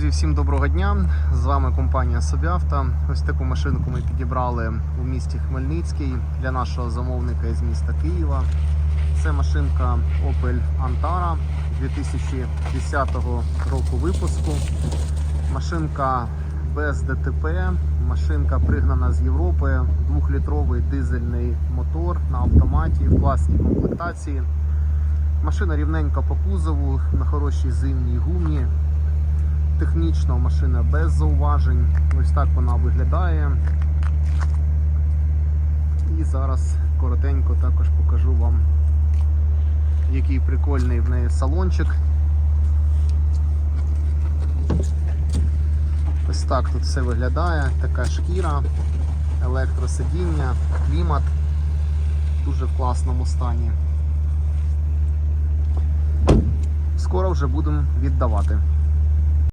Друзі, всім доброго дня! З вами компанія Собіавто. Ось таку машинку ми підібрали у місті Хмельницький для нашого замовника із міста Києва. Це машинка Opel Antara 2010 року випуску. Машинка без ДТП, машинка пригнана з Європи, 2-літровий дизельний мотор на автоматі в класній комплектації. Машина рівненька по кузову, на хорошій зимній гумі. Технічно машина без зауважень. Ось так вона виглядає. І зараз коротенько також покажу вам, який прикольний в неї салончик. Ось так тут все виглядає. Така шкіра, електросидіння, клімат дуже в класному стані. Скоро вже будемо віддавати.